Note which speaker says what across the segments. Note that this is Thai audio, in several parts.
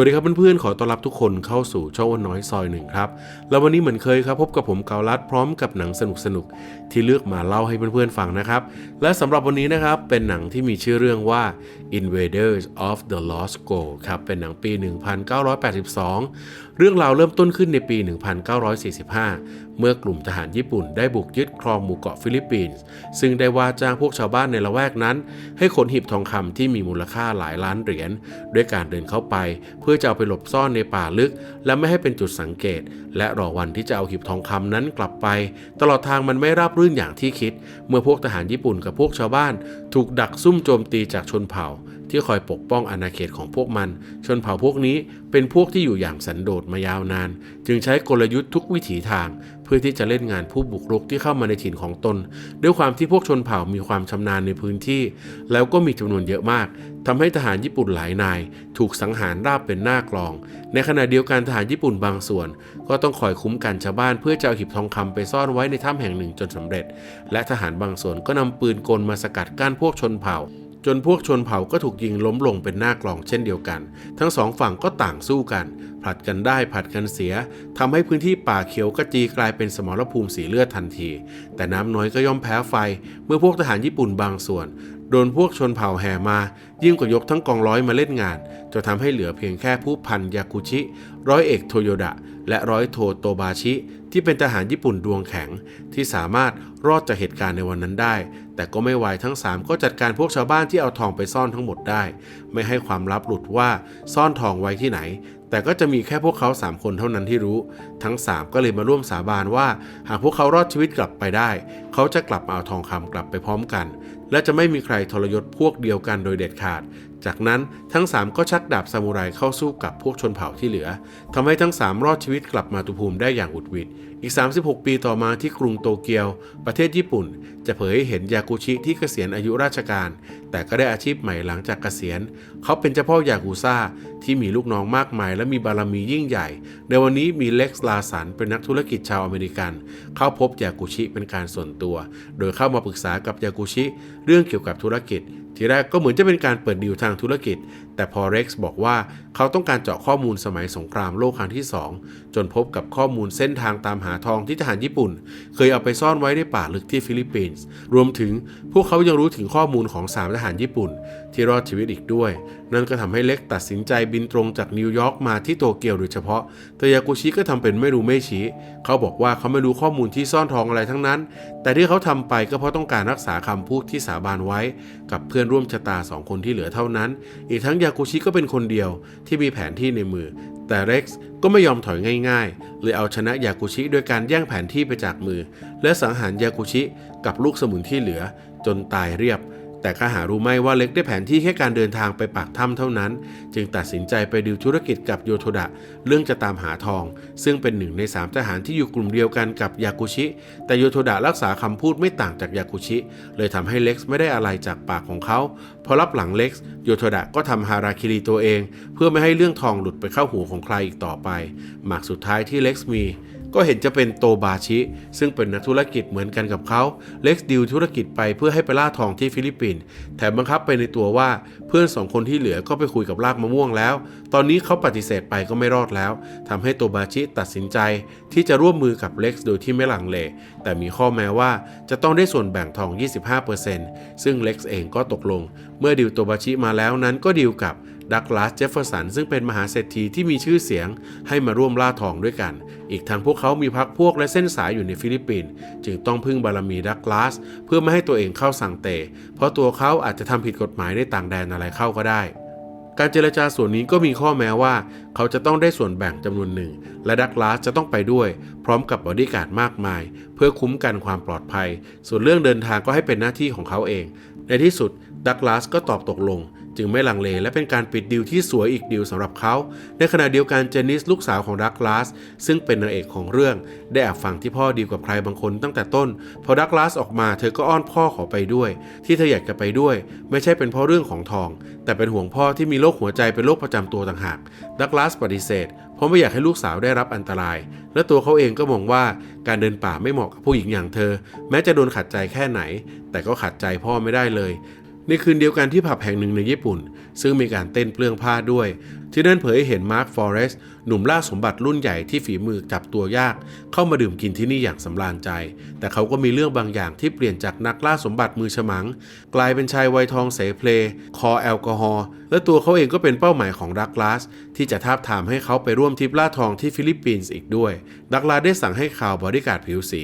Speaker 1: วัสดีครับเพื่อนๆ ขอต้อนรับทุกคนเข้าสู่ช่องอ้วนน้อยซอยหนึ่งครับ แล้ววันนี้เหมือนเคยครับ พบกับผมเกาลัดพร้อมกับหนังสนุกๆที่เลือกมาเล่าให้เพื่อนๆฟังนะครับ และสำหรับวันนี้นะครับเป็นหนังที่มีชื่อเรื่องว่า Invaders of the Lost Gold ครับเป็นหนังปี 1982 เรื่องราวเริ่มต้นขึ้นในปี 1945 เมื่อกลุ่มทหารญี่ปุ่นได้บุกยึดครองหมู่เกาะฟิลิปปินส์ซึ่งได้ว่าจ้างพวกชาวบ้านในละแวกนั้น ให้ขนหีบทองคำที่มีมูลค่าหลายล้านเหรียญด้วยการเดินเข้าไป เพื่อจะเอาไปหลบซ่อนในป่าลึก และไม่ให้เป็นจุดสังเกต และรอวันที่จะเอาหีบทองคำนั้นกลับไป ตลอดทางมันไม่ราบรื่นอย่างที่คิด เมื่อพวกทหารญี่ปุ่นกับพวกชาวบ้าน ถูกดักซุ่มโจมตีจากชนเผ่า ที่คอยปกป้องอาณาเขตของพวกมัน ชนเผ่าพวกนี้เป็นพวกที่อยู่อย่างสันโดษมายาวนาน จึงใช้กลยุทธ์ทุกวิถีทาง เพื่อที่จะเล่นงานผู้บุกรุกที่เข้ามาในถิ่นของตน ด้วยความที่พวกชนเผ่ามีความชำนาญในพื้นที่ แล้วก็มีจำนวนเยอะมากทำให้ทหารญี่ปุ่นหลายนาย ถูกสังหารราบเป็นหน้ากลอง ในขณะเดียวกันทหารญี่ปุ่นบางส่วน ก็ต้องคอยคุ้มกันชาวบ้านเพื่อจะเอาหีบทองคำไปซ่อนไว้ในถ้ำแห่งหนึ่งจนสำเร็จ และทหารบางส่วนก็นำปืนกลมาสกัดกั้นพวกชนเผ่า จนพวกชนเผ่าก็ถูกยิงล้มลงเป็นหน้ากลองเช่นเดียวกัน ทั้งสองฝั่งก็ต่างสู้กันผลัดกันได้ผลัดกันเสียทำให้พื้นที่ป่าเขียวกระจีกลายเป็นสมรภูมิสีเลือดทันที แต่น้ำน้อยก็ย่อมแพ้ไฟ เมื่อพวกทหารญี่ปุ่นบางส่วน โดนพวกชนเผ่าแห่มา ยิ่งกว่ายกทั้งกองร้อยมาเล่นงานจนทำให้เหลือเพียงแค่ผู้พันยากุชิ ร้อยเอกโทโยดะ และร้อยโทโตบาชิ ที่เป็นทหารญี่ปุ่นดวงแข็ง ที่สามารถรอดจากเหตุการณ์ในวันนั้นได้ แต่ก็ไม่ไหวทั้ง 3 ก็จัดการพวกชาวบ้านที่เอาทองไปซ่อนทั้งหมดได้ ไม่ให้ความลับหลุดว่าซ่อนทองไว้ที่ไหน แต่ก็จะมีแค่พวกเขา 3 คนเท่านั้นที่รู้ ทั้ง 3 ก็เลยมาร่วมสาบานว่า หากพวกเขารอดชีวิตกลับไปได้ เขาจะกลับมาเอาทองคำกลับไปพร้อมกัน และจะไม่มีใครทรยศพวกเดียวกันโดยเด็ดขาด จากนั้นทั้ง 3 ก็ชักดาบซามูไรเข้าสู้กับพวกชนเผ่าที่เหลือทำให้ทั้ง 3 รอดชีวิตกลับมาตุภูมิได้อย่างอุดหวิด อีก 36 ปีต่อมาที่กรุงโตเกียว ประเทศญี่ปุ่น จะเผยให้เห็นยากุชิที่เกษียณอายุราชการ แต่ก็ได้อาชีพใหม่หลังจากเกษียณ เขาเป็นเจ้าพ่อยากุซ่า ที่มีลูกน้องมากมาย และมีบารมียิ่งใหญ่ ในวันนี้มีเล็กซ์ลาสันเป็นนักธุรกิจชาวอเมริกัน เข้าพบยากุชิเป็นการส่วนตัว โดยเข้ามาปรึกษากับยากุชิ เรื่องเกี่ยวกับธุรกิจ ทีแรกก็เหมือนจะเป็นการเปิดดีลทางธุรกิจ แต่พอเร็กซ์บอกว่าเขาต้องการเจาะข้อมูลสมัยสงครามโลกครั้งที่ 2 จนพบกับข้อมูลเส้นทางตามหาทองที่ทหารญี่ปุ่น เคยเอาไปซ่อนไว้ในป่าลึกที่ฟิลิปปินส์ รวมถึงพวกเขายังรู้ถึงข้อมูลของ 3 ทหารญี่ปุ่นที่รอดชีวิตอีกด้วย นั่นก็ทำให้เล็กตัดสินใจบินตรงจากนิวยอร์กมาที่โตเกียวโดยเฉพาะแต่ยากุชิก็ทำเป็นไม่รู้ไม่ชี้ เขาบอกว่าเขาไม่รู้ข้อมูลที่ซ่อนทองอะไรทั้งนั้น แต่ที่เขาทำไปก็เพราะต้องการรักษาคำพูดที่สาบานไว้ กับเพื่อนร่วมชะตาสองคนที่เหลือเท่านั้น อีกทั้งยากุชิก็เป็นคนเดียวที่มีแผนที่ในมือ แต่เร็กซ์ก็ไม่ยอมถอยง่ายๆ เลยเอาชนะยากุชิด้วยการแย่งแผนที่ไปจากมือ และสังหารยากุชิกับลูกสมุนที่เหลือจนตายเรียบ แต่ข้าหารู้ไหมว่าเล็กได้แผนที่แค่การเดินทางไปปากถ้ำเท่านั้น จึงตัดสินใจไปดิวธุรกิจกับโยโทดะ เรื่องจะตามหาทอง ซึ่งเป็นหนึ่งในสามทหารที่อยู่กลุ่มเดียวกันกับยากุชิ แต่โยโทดะรักษาคำพูดไม่ต่างจากยากุชิ เลยทำให้เล็กไม่ได้อะไรจากปากของเขา พอรับหลังเล็กโยโทดะก็ทำฮาราคิริตัวเอง เพื่อไม่ให้เรื่องทองหลุดไปเข้าหูของใครอีกต่อไป หมากสุดท้ายที่เล็กมี ก็เห็นจะเป็นโตบาชิ ซึ่งเป็นนักธุรกิจเหมือนกันกับเขา เล็กดิวธุรกิจไปเพื่อให้ไปล่าทองที่ฟิลิปปินส์แถมบังคับไปในตัวว่าเพื่อนสองคนที่เหลือก็ไปคุยกับลากมะม่วงแล้ว ตอนนี้เขาปฏิเสธไปก็ไม่รอดแล้วทำให้โตบาชิตัดสินใจ ที่จะร่วมมือกับเล็กโดยที่ไม่หลังเล แต่มีข้อแม้ว่าจะต้องได้ส่วนแบ่งทอง 25%ซึ่งเล็กเองก็ตกลง เมื่อดิวโตบาชิมาแล้วนั้นก็ดิวกับ ดักลาสเจฟเฟอร์สันซึ่งเป็นมหาเศรษฐีที่มีชื่อเสียงให้มาร่วมล่าทองด้วยกัน อีกทั้งพวกเขามีพักพวกและเส้นสายอยู่ในฟิลิปปินส์จึงต้องพึ่งบารมีดักลาสเพื่อไม่ให้ตัวเองเข้าสังเต เพราะตัวเขาอาจจะทำผิดกฎหมายในต่างแดนอะไรเข้าก็ได้การเจรจาส่วนนี้ก็มีข้อแม้ว่า เขาจะต้องได้ส่วนแบ่งจำนวนหนึ่ง และดักลาสจะต้องไปด้วย พร้อมกับบอดี้การ์ดมากมาย เพื่อคุ้มกันความปลอดภัย ส่วนเรื่องเดินทางก็ให้เป็นหน้าที่ของเขาเอง ในที่สุดดักลาสก็ตอบตกลง จึงไม่ลังเลและเป็นการปิดดีลที่สวยอีกดีลสำหรับเขา ในขณะเดียวกันเจนิสลูกสาวของดักลาสซึ่งเป็นนางเอกของเรื่อง ได้แอบฟังที่พ่อดีลกับใครบางคนตั้งแต่ต้น พอดักลาสออกมาเธอก็อ้อนพ่อขอไปด้วย ที่เธออยากจะไปด้วย ไม่ใช่เป็นเพราะเรื่องของทอง แต่เป็นห่วงพ่อที่มีโรคหัวใจเป็นโรคประจำตัวต่างหากดักลาสปฏิเสธเพราะไม่อยากให้ลูกสาวได้รับอันตราย และตัวเขาเองก็มองว่าการเดินป่าไม่เหมาะกับผู้หญิงอย่างเธอ แม้จะโดนขัดใจแค่ไหน แต่ก็ขัดใจพ่อไม่ได้เลย ในคืนเดียวกันที่ผับแห่งหนึ่งในญี่ปุ่น ซึ่งมีการเต้นเปลื้องผ้าด้วยที่นั่นเผยให้เห็นมาร์คฟอเรสต์หนุ่มล่าสมบัติรุ่นใหญ่ที่ฝีมือจับตัวยาก เข้ามาดื่มกินที่นี่อย่างสำราญใจ แต่เขาก็มีเรื่องบางอย่างที่เปลี่ยนจากนักล่าสมบัติมือฉมัง กลายเป็นชายวัยทองเสเพล คอแอลกอฮอล์และตัวเขาเองก็เป็นเป้าหมายของดักลาสที่จะทาบทามให้เขาไปร่วมทริปล่าทองที่ฟิลิปปินส์อีกด้วย ดักลาสได้สั่งให้ข่าวบริการผิวสี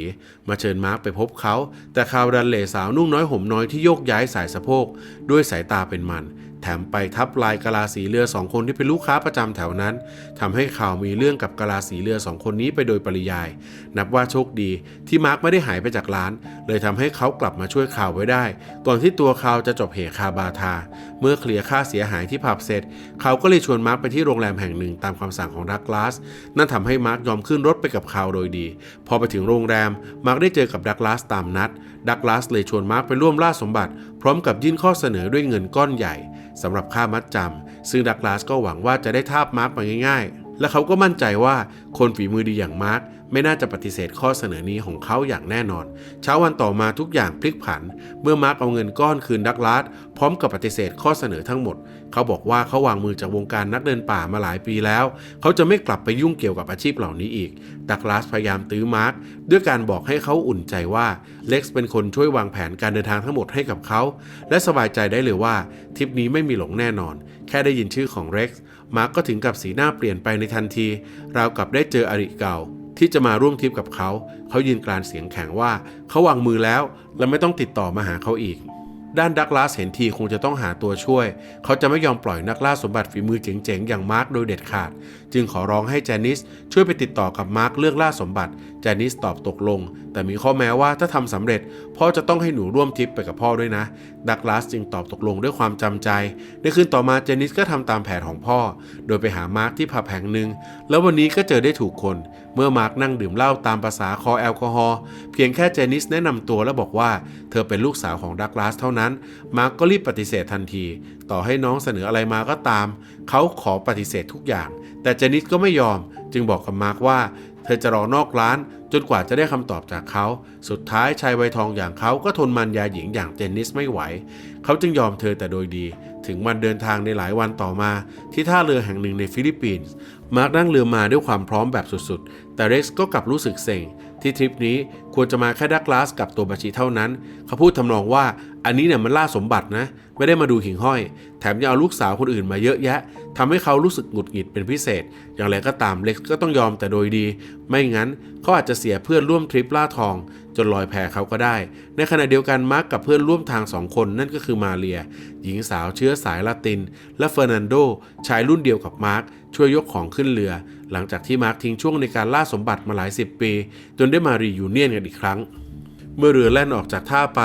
Speaker 1: มาเชิญมาร์กไปพบเขา แต่ข่าวดันเหล่สาวนุ่งน้อยห่มน้อยที่โยกย้ายสายสะโพกด้วยสายตาเป็นมัน แถมไปทับลายกะลาสีเรือสองคนที่เป็นลูกค้าประจำแถวนั้นทำให้ข่าวมีเรื่องกับกะลาสีเรือสองคนนี้ไปโดยปริยาย นับว่าโชคดีที่มาร์กไม่ได้หายไปจากร้านเลยทำให้เขากลับมาช่วยข่าวไว้ได้ ก่อนที่ตัวเขาจะจบเหตุคาบาทา เมื่อเคลียร์ค่าเสียหายที่ผับเสร็จ เขาก็เลยชวนมาร์กไปที่โรงแรมแห่งหนึ่งตามคำสั่งของดักลาส นั่นทำให้มาร์กยอมขึ้นรถไปกับเขาโดยดี พอไปถึงโรงแรม มาร์กได้เจอกับดักลาสตามนัด ดักลาสเลยชวนมาร์กไปร่วมล่าสมบัติ พร้อมกับยื่นข้อเสนอด้วยเงินก้อนใหญ่สำหรับค่ามัดจำซึ่งดักลาสก็หวังว่าจะได้ทาบมาร์กมาง่าย ๆ และเขาก็มั่นใจว่าคนฝีมือดีอย่างมาร์ก ไม่น่าจะปฏิเสธข้อเสนอนี้ของเขาอย่างแน่นอน เช้าวันต่อมาทุกอย่างพลิกผัน เมื่อมาร์กเอาเงินก้อนคืนดักลาสพร้อมกับปฏิเสธข้อเสนอทั้งหมด เขาบอกว่าเขาวางมือจากวงการนักเดินป่ามาหลายปีแล้ว เขาจะไม่กลับไปยุ่งเกี่ยวกับอาชีพเหล่านี้อีก ดักลาสพยายามตื้อมาร์กด้วยการบอกให้เขาอุ่นใจว่าเล็กซ์เป็นคนช่วยวางแผนการเดินทางทั้งหมดให้กับเขา และสบายใจได้เลยว่าทริปนี้ไม่มีหลงแน่นอน แค่ได้ยินชื่อของเร็กซ์มาร์กก็ถึงกับสีหน้าเปลี่ยนไปในทันที ราวกับได้เจออริเก่า ที่จะมาร่วมทริปกับเขา เขายืนกรานเสียงแข็งว่า เขาวางมือแล้ว และไม่ต้องติดต่อมาหาเขาอีก ด้านดักลาสเห็นทีคงจะต้องหาตัวช่วย เขาจะไม่ยอมปล่อยนักล่าสมบัติฝีมือเจ๋งๆ อย่างมาร์คโดยเด็ดขาด จึงขอร้องให้แจนิสช่วยไปติดต่อกับมาร์คเลือกล่าสมบัติ จนิสตอบตกลง แต่มีข้อแม้ว่าถ้าทำสำเร็จ พ่อจะต้องให้หนูร่วมทริปไปกับพ่อด้วยนะ ดักลาสจึงตอบตกลงด้วยความจำใจ ในคืนต่อมาเจนิสก็ทำตามแผนของพ่อ โดยไปหามาร์คที่ผับแห่งหนึ่ง แล้ววันนี้ก็เจอได้ถูกคน เมื่อมาร์คนั่งดื่มเหล้าตามภาษาคอแอลกอฮอล์เพียงแค่เจนิสแนะนำตัวและบอกว่า เธอเป็นลูกสาวของดักลาสเท่านั้น มาร์คก็รีบปฏิเสธทันที ต่อให้น้องเสนออะไรมาก็ตาม เขาขอปฏิเสธทุกอย่าง แต่เจนิสก็ไม่ยอม จึงบอกกับมาร์คว่า เธอจะรอนอกร้านจนกว่าจะได้คำตอบจากเขา สุดท้ายชายวัยทองอย่างเขาก็ทนมันยาหญิงอย่างเจนนิสไม่ไหว เขาจึงยอมเธอแต่โดยดี ถึงวันเดินทางในหลายวันต่อมา ที่ท่าเรือแห่งหนึ่งในฟิลิปปินส์ มาร์กนั่งเรือมาด้วยความพร้อมแบบสุดๆ แต่เร็กซ์ก็กลับรู้สึกเซ็ง ที่ทริปนี้ควรจะมาแค่ดักลาสกับตัวบัชีเท่านั้น เขาพูดทำนองว่าอันนี้เนี่ยมันล่าสมบัตินะ ไม่ได้มาดูหิ่งห้อย แถมยังเอาลูกสาวคนอื่นมาเยอะแยะทำให้เขารู้สึกหงุดหงิดเป็นพิเศษ อย่างไรก็ตามเล็กก็ต้องยอมแต่โดยดี ไม่งั้นเขาอาจจะเสียเพื่อนร่วมทริปล่าทอง จนลอยแพเขาก็ได้ ในขณะเดียวกันมาร์กกับเพื่อนร่วมทางสองคนนั่นก็คือมาเรีย หญิงสาวเชื้อสายละติน และเฟอร์นันโดชายรุ่นเดียวกับมาร์กช่วยยกของขึ้นเรือ หลังจากที่มาร์กทิ้งช่วงในการล่าสมบัติมาหลายสิบปี จนได้มารียูเนียนกันอีกครั้ง เมื่อเรือแล่นออกจากท่าไป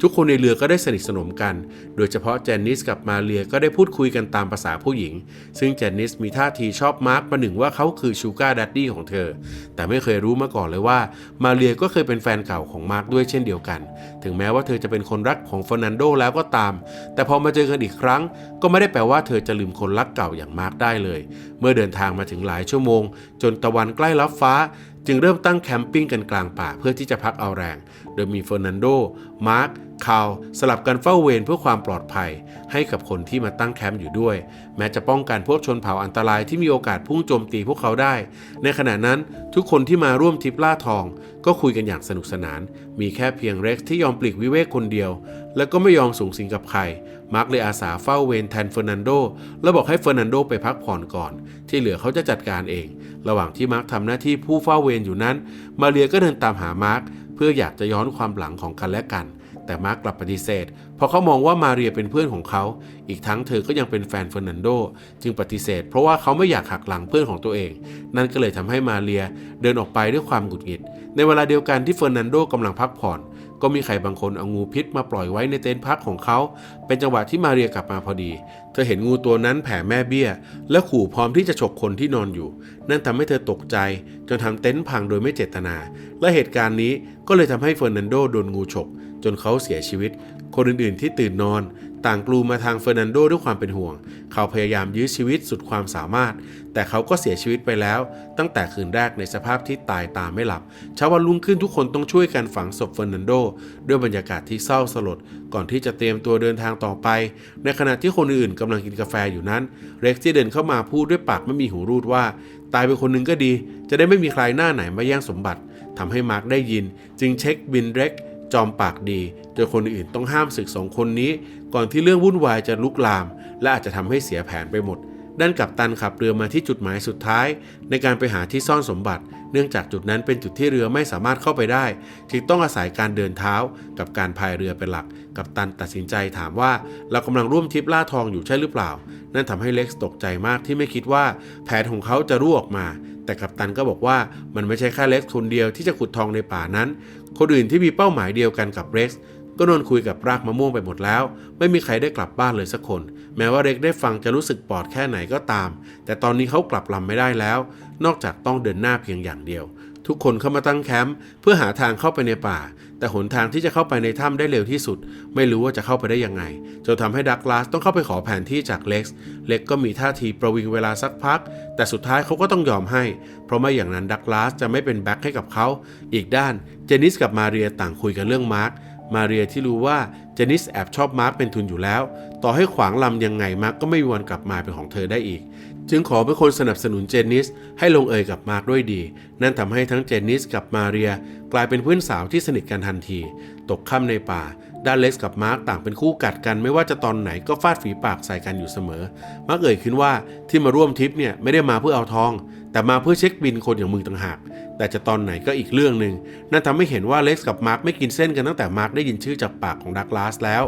Speaker 1: ทุกคนในเรือก็ได้สนิทสนมกัน โดยเฉพาะแจนนิสกับมาเรียก็ได้พูดคุยกันตามภาษาผู้หญิง ซึ่งแจนนิสมีท่าทีชอบมาร์กประหนึ่งว่าเขาคือชูการ์ดัดดี้ของเธอ แต่ไม่เคยรู้มาก่อนเลยว่า มาเรียก็เคยเป็นแฟนเก่าของมาร์กด้วยเช่นเดียวกัน ถึงแม้ว่าเธอจะเป็นคนรักของเฟอร์นันโดแล้วก็ตาม แต่พอมาเจอกันอีกครั้ง ก็ไม่ได้แปลว่าเธอจะลืมคนรักเก่าอย่างมาร์กได้เลย เมื่อเดินทางมาถึงหลายชั่วโมง จนตะวันใกล้ลับฟ้า จึงเริ่มตั้งแคมปิ้งกันกลางป่าเพื่อที่จะพักเอาแรง โดยมีเฟอร์นันโด มาร์คคาวสลับกันเฝ้าเวรเพื่อความปลอดภัย ให้กับคนที่มาตั้งแคมป์อยู่ด้วย แม้จะป้องกันพวกชนเผ่าอันตรายที่มีโอกาสพุ่งโจมตีพวกเขาได้ ในขณะนั้นทุกคนที่มาร่วมทริปล่าทอง ก็คุยกันอย่างสนุกสนาน มีแค่เพียงเร็กซ์ที่ยอมปลีกวิเวกคนเดียว และก็ไม่ยอมสูงสิงกับใคร มาร์กเลยอาสาเฝ้าเวรแทนเฟอร์นันโดและบอกให้เฟอร์นันโดไปพักผ่อนก่อน ที่เหลือเขาจะจัดการเอง ระหว่างที่มาร์กทำหน้าที่ผู้เฝ้าเวรอยู่นั้น มาเรียก็เดินตามหามาร์กเพื่ออยากจะย้อนความหลังของกันและกัน แต่มาร์กกลับปฏิเสธ เพราะเขามองว่ามาเรียเป็นเพื่อนของเขา อีกทั้งเธอก็ยังเป็นแฟนเฟอร์นันโด จึงปฏิเสธ เพราะว่าเขาไม่อยากหักหลังเพื่อนของตัวเอง นั่นก็เลยทำให้มาเรียเดินออกไปด้วยความหงุดหงิด ในเวลาเดียวกันที่เฟอร์นันโดกำลังพักผ่อน ก็มีใครบางคนเอางูพิษมาปล่อยไว้ในเต็นท์พักของเขา เป็นจังหวะที่มาเรียกลับมาพอดี เธอเห็นงูตัวนั้นแผ่แม่เบี้ย และขู่พร้อมที่จะฉกคนที่นอนอยู่ นั่นทำให้เธอตกใจ จนทำเต็นท์พังโดยไม่เจตนา และเหตุการณ์นี้ก็เลยทำให้เฟอร์นันโดโดนงูฉก จนเขาเสียชีวิต คนอื่นๆที่ตื่นนอน ต่างกลูมาทางเฟอร์นันโดด้วยความเป็นห่วง เขาพยายามยื้อชีวิตสุดความสามารถ แต่เขาก็เสียชีวิตไปแล้ว ตั้งแต่คืนแรกในสภาพที่ตายตามไม่หลับเช้าวันรุ่งขึ้นทุกคนต้องช่วยกันฝังศพเฟอร์นันโด ด้วยบรรยากาศที่เศร้าสลด ก่อนที่จะเตรียมตัวเดินทางต่อไป ในขณะที่คนอื่นๆกำลังกินกาแฟอยู่นั้น เร็กซี่เดินเข้ามาพูดด้วยปากไม่มีหูรูดว่า ตายไปคนหนึ่งก็ดี จะได้ไม่มีใครหน้าไหนมาแย่งสมบัติทำให้มาร์กได้ยิน จึงเช็คบินเร็ก จอมปากดีโดยคนอื่นต้องห้ามศึกสองคนนี้ ก่อนที่เรื่องวุ่นวายจะลุกลาม และอาจจะทำให้เสียแผนไปหมด ด้านกัปตันขับเรือมาที่จุดหมายสุดท้าย ในการไปหาที่ซ่อนสมบัติ เนื่องจากจุดนั้นเป็นจุดที่เรือไม่สามารถเข้าไปได้ จึงต้องอาศัยการเดินเท้า กับการพายเรือเป็นหลัก กัปตันตัดสินใจถามว่า เรากำลังร่วมทริปล่าทองอยู่ใช่หรือเปล่า นั่นทำให้เล็กตกใจมากที่ไม่คิดว่า แผนของเขาจะรั่วออกมาแต่กัปตันก็บอกว่ามันไม่ใช่แค่เล็กคนเดียวที่จะขุดทองในป่านั้น คนอื่นที่มีเป้าหมายเดียวกันกับเร็กซ์ก็นอนคุยกับรากมะม่วงไปหมดแล้ว ไม่มีใครได้กลับบ้านเลยสักคน แม้ว่าเร็กซ์ได้ฟังจะรู้สึกปลอดแค่ไหนก็ตาม แต่ตอนนี้เขากลับลำไม่ได้แล้ว นอกจากต้องเดินหน้าเพียงอย่างเดียว ทุกคนเข้ามาตั้งแคมป์เพื่อหาทางเข้าไปในป่า แต่หนทางที่จะเข้าไปในถ้ำได้เร็วที่สุด ไม่รู้ว่าจะเข้าไปได้ยังไงจนทำให้ดักลาสต้องเข้าไปขอแผนที่จากเล็กซ์เล็กก็มีท่าทีประวิงเวลาสักพัก แต่สุดท้ายเขาก็ต้องยอมให้ เพราะไม่อย่างนั้นดักลาสจะไม่เป็นแบ็คให้กับเขา อีกด้านเจนิสกับมาเรียต่างคุยกันเรื่องมาร์คมาเรียที่รู้ว่าเจนิสแอบชอบมาร์คเป็นทุนอยู่แล้ว ต่อให้ขวางลำยังไงมาร์คก็ไม่มีวันกลับมาเป็นของเธอได้อีก จึงขอเป็นคนสนับสนุนเจนนิสให้ลงเอยกับมาร์คด้วยดี นั่นทำให้ทั้งเจนนิสกับมาเรีย กลายเป็นเพื่อนสาวที่สนิทกันทันที ตกค่ำในป่า ด้านเล็กซ์กับมาร์คต่างเป็นคู่กัดกันไม่ว่าจะตอนไหนก็ฟาดฝีปากใส่กันอยู่เสมอ มาร์คเอ่ยขึ้นว่าที่มาร่วมทริปเนี่ยไม่ได้มาเพื่อเอาทอง แต่มาเพื่อเช็คบินคนอย่างมึงต่างหาก แต่จะตอนไหนก็อีกเรื่องหนึ่งนั่นทำให้เห็นว่าเล็กซ์กับมาร์คไม่กินเส้นกันตั้งแต่มาร์คได้ยินชื่อจากปากของดักลาสแล้ว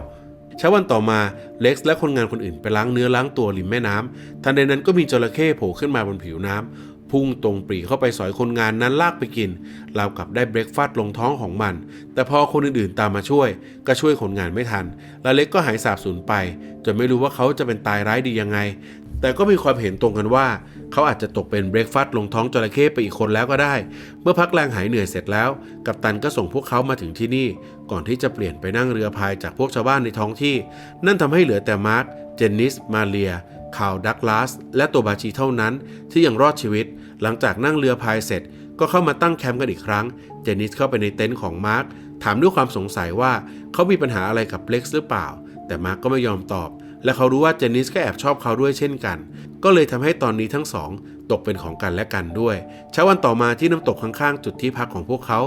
Speaker 1: เช้าวันต่อมาเล็กซ์และคนงานคนอื่นไปล้างเนื้อล้างตัวริมแม่น้ำทันใดนั้นก็มีจระเข้โผล่ขึ้นมาบนผิวน้ำพุ่งตรงปรีเข้าไปสอยคนงานนั้นลากไปกินราวกับได้เบรกฟาสต์ลงท้องของมัน แต่พอคนอื่นๆตามมาช่วย ก็ช่วยคนงานไม่ทัน และเล็กก็หายสาบสูญไป จนไม่รู้ว่าเขาจะเป็นตายร้ายดียังไง แต่ก็มีความเห็นตรงกันว่า เขาอาจจะตกเป็นเบรกฟาสต์ลงท้องจระเข้ไปอีกคนแล้วก็ได้ เมื่อพักแรงหายเหนื่อยเสร็จแล้ว กัปตันก็ส่งพวกเขามาถึงที่นี่ ก่อนที่จะเปลี่ยนไปนั่งเรือพายจากพวกชาวบ้านในท้องที่ นั่นทำให้เหลือแต่มาร์คเจนนิส มาเรียคาวดักลาส และโตบาชีเท่านั้น ที่ยังรอดชีวิต หลังจากนั่งเรือพายเสร็จ ก็เข้ามาตั้งแคมป์กันอีกครั้ง เจนนิสเข้าไปในเต็นท์ของมาร์คถามด้วยความสงสัยว่าเขามีปัญหาอะไรกับเล็กซ์หรือเปล่า แต่มาร์คก็ไม่ยอมตอบ และเขารู้ว่าเจนนิสก็แอบชอบเขาด้วยเช่นกัน ก็เลยทำให้ตอนนี้ทั้งสอง ตกเป็นของกันและกันด้วย เช้าวันต่อมาที่น้ำตกข้างๆ จุดที่พักของพวกเขา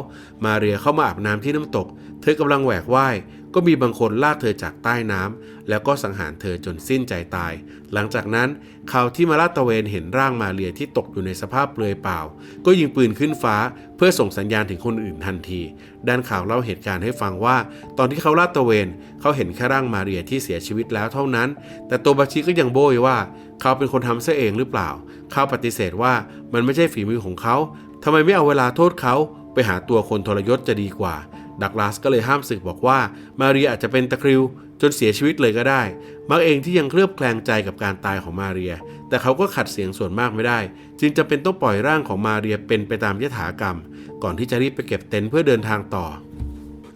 Speaker 1: มาเรียเข้ามาอาบน้ำที่น้ำตก เธอกำลังแหวกว่าย ก็มีบางคนลากเธอจากใต้น้ำแล้วก็สังหารเธอจนสิ้นใจตาย หลังจากนั้นข่าวที่มาลาดตะเวนเห็นร่างมาเรียที่ตกอยู่ในสภาพเปลือยเปล่า ก็ยิงปืนขึ้นฟ้าเพื่อส่งสัญญาณถึงคนอื่นทันที ด้านข่าวเล่าเหตุการณ์ให้ฟังว่า ตอนที่เขาลาดตะเวน เขาเห็นแค่ร่างมาเรียที่เสียชีวิตแล้วเท่านั้น แต่ตัวบาชิก็ยังโบยว่า เขาเป็นคนทำซะเองหรือเปล่า เขาปฏิเสธว่ามันไม่ใช่ฝีมือของเขาทำไมไม่เอาเวลาโทษเขาไปหาตัวคนทรยศจะดีกว่า ดักลาสก็เลยห้ามศึกบอกว่ามาเรียอาจจะเป็นตะคริวจนเสียชีวิตเลยก็ได้มาร์กเองที่ยังเคลือบแคลงใจกับการตายของมาเรีย แต่เขาก็ขัดเสียงส่วนมากไม่ได้ จึงจำเป็นต้องปล่อยร่างของมาเรียเป็นไปตามยถากรรม ก่อนที่จะรีบไปเก็บเต็นท์เพื่อเดินทางต่อ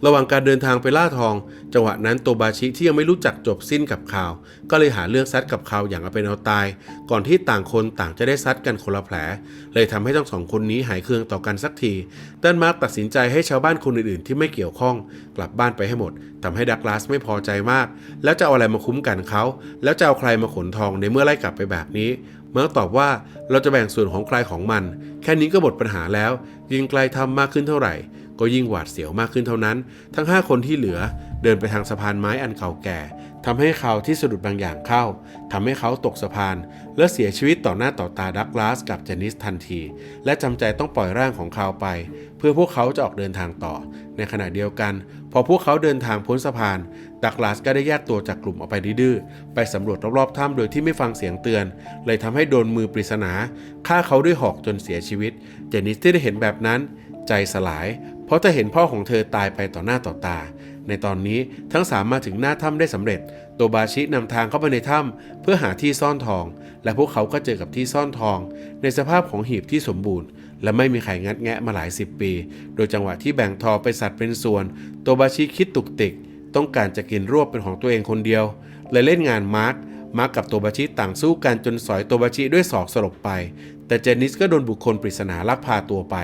Speaker 1: ระหว่างการเดินทางไปล่าทอง จังหวะนั้นโตบาชิที่ยังไม่รู้จักจบสิ้นกับข่าว ก็เลยหาเรื่องซัดกับข่าวอย่างเอาเป็นเอาตาย ก่อนที่ต่างคนต่างจะได้ซัดกันคนละแผล เลยทำให้ทั้งสองคนนี้หายเคืองต่อกันสักทีด้านมาร์กตัดสินใจให้ชาวบ้านคนอื่นๆ ที่ไม่เกี่ยวข้อง กลับบ้านไปให้หมดทำให้ดักลาสไม่พอใจมาก แล้วจะเอาอะไรมาคุ้มกันเขา แล้วจะเอาใครมาขนทองในเมื่อไล่กลับไปแบบนี้เมื่อตอบว่าเราจะแบ่งส่วนของใครของมัน แค่นี้ก็หมดปัญหาแล้ว ยิ่งไกลทำมากขึ้นเท่าไหร่ ก็ยิ่งหวาดเสียวมากขึ้นเท่านั้น ทั้ง 5 คนที่เหลือเดินไปทางสะพานไม้อันเก่าแก่ทำให้เขาที่สะดุดบางอย่างเข้าทำให้เขาตกสะพาน และเสียชีวิตต่อหน้าต่อตาดักลาสกับเจนิสทันที และจำใจต้องปล่อยร่างของเขาไป เพื่อพวกเขาจะออกเดินทางต่อ ในขณะเดียวกัน พอพวกเขาเดินทางพ้นสะพาน ดักลาสก็ได้แยกตัวจากกลุ่มออกไปดื้อไปสำรวจรอบๆถ้ำโดยที่ไม่ฟังเสียงเตือน เลยทำให้โดนมือปริศนาฆ่าเขาด้วยหอกจนเสียชีวิต เจนิสที่ได้เห็นแบบนั้น ใจสลาย เพราะเธอเห็นพ่อของเธอตายไปต่อหน้าต่อตา ในตอนนี้ทั้งสามมาถึงหน้าถ้ำได้สำเร็จ โตบาชินำทางเข้าไปในถ้ำเพื่อหาที่ซ่อนทอง และพวกเขาก็เจอกับที่ซ่อนทอง ในสภาพของหีบที่สมบูรณ์ และไม่มีใครงัดแงะมาหลายสิบปี โดยจังหวะที่แบ่งทองไปสัดเป็นส่วน โตบาชิคิดตุกติก ต้องการจะกินรวบเป็นของตัวเองคนเดียวเลยเล่นงานมาร์คมาร์คกับโตบาชิต่างสู้กันจนสอยโตบาชิด้วยศอกสลบไป แต่เจนิสก็โดนบุคคลปริศนาลักพาตัวไป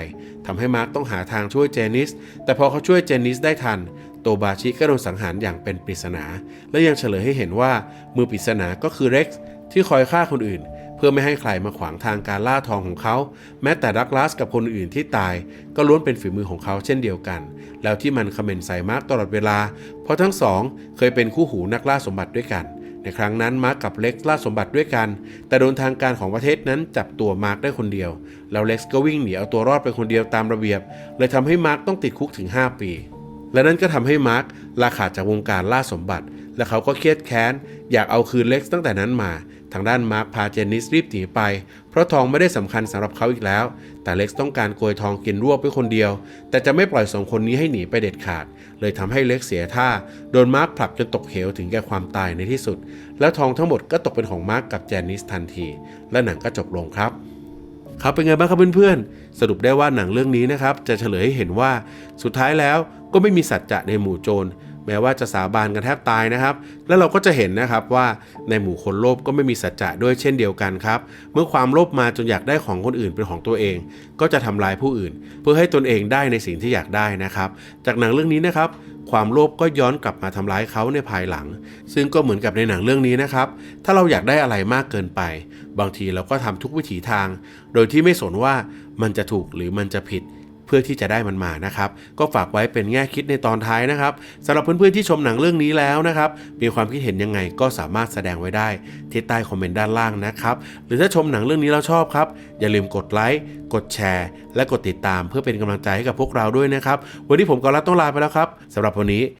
Speaker 1: ทำให้มาร์คต้องหาทางช่วยเจนิส แต่พอเขาช่วยเจนิสได้ทัน โตบาชิก็โดนสังหารอย่างเป็นปริศนา และยังเฉลยให้เห็นว่ามือปริศนาก็คือเร็กซ์ที่คอยฆ่าคนอื่น เพื่อไม่ให้ใครมาขวางทางการล่าทองของเขา แม้แต่ดักลาสกับคนอื่นที่ตาย ก็ล้วนเป็นฝีมือของเขาเช่นเดียวกัน แล้วที่มันคอมเมนต์ใส่มาร์กตลอดเวลา เพราะทั้งสองเคยเป็นคู่หูนักล่าสมบัติด้วยกัน ในครั้งนั้นมาร์กกับเล็กซ์ล่าสมบัติด้วยกัน แต่โดนทางการของประเทศนั้นจับตัวมาร์กได้คนเดียว แล้วเล็กซ์ก็วิ่งหนีเอาตัวรอดไปคนเดียวตามระเบียบ เลยทำให้มาร์กต้องติดคุกถึง 5 ปี และนั่นก็ทำให้มาร์กลาขาดจากวงการล่าสมบัติ และเขาก็เครียดแค้น อยากเอาคืนเล็กซ์ตั้งแต่นั้นมา ทางด้านมาร์กพาเจนนิสรีบหนีไป เพราะทองไม่ได้สำคัญสำหรับเขาอีกแล้ว แต่เล็กต้องการโกยทองกินรวบไปคนเดียว แต่จะไม่ปล่อยสองคนนี้ให้หนีไปเด็ดขาด เลยทำให้เล็กเสียท่า โดนมาร์คผลักจนตกเหวถึงแก่ความตายในที่สุด แล้วทองทั้งหมดก็ตกเป็นของมาร์คกับเจนนิสทันที และหนังก็จบลงครับครับเป็นไงบ้างครับเพื่อนๆ สรุปได้ว่าหนังเรื่องนี้นะครับ จะเฉลยให้เห็นว่าสุดท้ายแล้วก็ไม่มีสัจจะในหมู่โจร แม้ว่าจะสาบานกันแทบตายนะครับ แล้วเราก็จะเห็นนะครับว่าในหมู่คนโลภก็ไม่มีสัจจะด้วยเช่นเดียวกันครับ เมื่อความโลภมาจนอยากได้ของคนอื่นเป็นของตัวเอง ก็จะทำลายผู้อื่น เพื่อให้ตนเองได้ในสิ่งที่อยากได้นะครับ จากหนังเรื่องนี้นะครับความโลภก็ย้อนกลับมาทำร้ายเขาในภายหลัง ซึ่งก็เหมือนกับในหนังเรื่องนี้นะครับ ถ้าเราอยากได้อะไรมากเกินไป บางทีเราก็ทำทุกวิถีทาง โดยที่ไม่สนว่ามันจะถูกหรือมันจะผิด พื่อที่จะได้มันมานะครับ ก็ฝากไว้เป็นแง่คิดในตอนท้ายนะครับสำหรับเพื่อนๆที่ชมหนังเรื่องนี้แล้วนะครับมีความคิดเห็นยังไงก็สามารถแสดงไว้ได้ที่ใต้คอมเมนต์ด้านล่างนะครับหรือถ้าชมหนังเรื่องนี้แล้วชอบครับ อย่าลืมกดไลค์กดแชร์ และกดติดตามเพื่อเป็นกำลังใจให้กับพวกเราด้วยนะครับ วันนี้ผมกอลัดต้องลาไปแล้วครับสำหรับวันนี้